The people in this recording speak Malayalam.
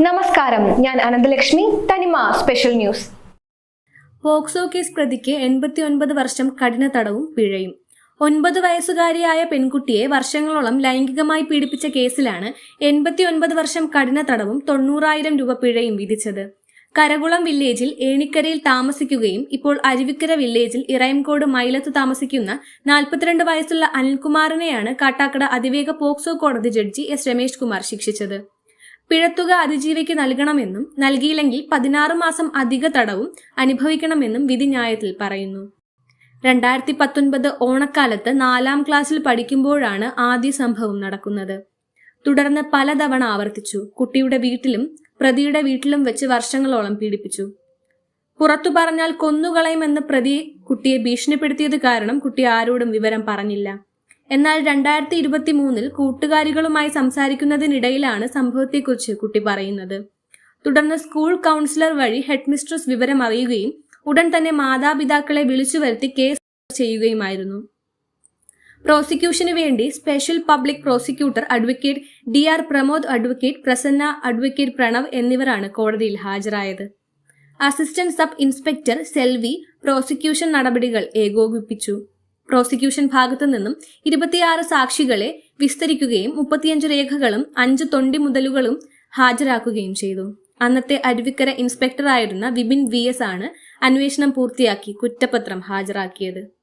നമസ്കാരം. ഞാൻ അനന്തലക്ഷ്മി. തനിമ സ്പെഷ്യൽ ന്യൂസ്. പോക്സോ കേസ് പ്രതിക്ക് എൺപത്തി ഒൻപത് വർഷം കഠിന തടവും പിഴയും. ഒൻപത് വയസ്സുകാരിയായ പെൺകുട്ടിയെ വർഷങ്ങളോളം ലൈംഗികമായി പീഡിപ്പിച്ച കേസിലാണ് എൺപത്തി ഒൻപത് വർഷം കഠിന തടവും തൊണ്ണൂറായിരം രൂപ പിഴയും വിധിച്ചത്. കരകുളം വില്ലേജിൽ ഏണിക്കരയിൽ താമസിക്കുകയും ഇപ്പോൾ അരുവിക്കര വില്ലേജിൽ ഇറയംകോട് മൈലത്ത് താമസിക്കുന്ന നാൽപ്പത്തിരണ്ട് വയസ്സുള്ള അനിൽകുമാറിനെയാണ് കാട്ടാക്കട അതിവേഗ പോക്സോ കോടതി ജഡ്ജി എസ് രമേഷ് കുമാർ ശിക്ഷിച്ചത്. പിഴത്തുക അതിജീവിക്ക് നൽകണമെന്നും നൽകിയില്ലെങ്കിൽ പതിനാറ് മാസം അധിക തടവും അനുഭവിക്കണമെന്നും വിധിന്യായത്തിൽ പറയുന്നു. രണ്ടായിരത്തി പത്തൊൻപത് ഓണക്കാലത്ത് നാലാം ക്ലാസ്സിൽ പഠിക്കുമ്പോഴാണ് ആദ്യ സംഭവം നടക്കുന്നത്. തുടർന്ന് പലതവണ ആവർത്തിച്ചു. കുട്ടിയുടെ വീട്ടിലും പ്രതിയുടെ വീട്ടിലും വെച്ച് വർഷങ്ങളോളം പീഡിപ്പിച്ചു. പുറത്തു പറഞ്ഞാൽ കൊന്നുകളയുമെന്ന് പ്രതി കുട്ടിയെ ഭീഷണിപ്പെടുത്തിയത് കാരണം കുട്ടി ആരോടും വിവരം പറഞ്ഞില്ല. എന്നാൽ രണ്ടായിരത്തി ഇരുപത്തി മൂന്നിൽ കൂട്ടുകാരികളുമായി സംസാരിക്കുന്നതിനിടയിലാണ് സംഭവത്തെക്കുറിച്ച് കുട്ടി പറയുന്നത്. തുടർന്ന് സ്കൂൾ കൗൺസിലർ വഴി ഹെഡ് മിസ്ട്രസ് വിവരം അറിയുകയും ഉടൻ തന്നെ മാതാപിതാക്കളെ വിളിച്ചു വരുത്തി കേസ് ചെയ്യുകയുമായിരുന്നു. പ്രോസിക്യൂഷന് വേണ്ടി special public prosecutor advocate D R Pramod advocate Prasanna advocate Pranav എന്നിവരാണ് കോടതിയിൽ ഹാജരായത്. Assistant sub inspector Selvi prosecution നടപടികൾ ഏകോപിപ്പിച്ചു. പ്രോസിക്യൂഷൻ ഭാഗത്തു നിന്നും ഇരുപത്തിയാറ് സാക്ഷികളെ വിസ്തരിക്കുകയും മുപ്പത്തിയഞ്ച് രേഖകളും അഞ്ച് തൊണ്ടി മുതലുകളും ഹാജരാക്കുകയും ചെയ്തു. അന്നത്തെ അരുവിക്കര ഇൻസ്പെക്ടറായിരുന്ന വിപിൻ വി എസ് ആണ് അന്വേഷണം പൂർത്തിയാക്കി കുറ്റപത്രം ഹാജരാക്കിയത്.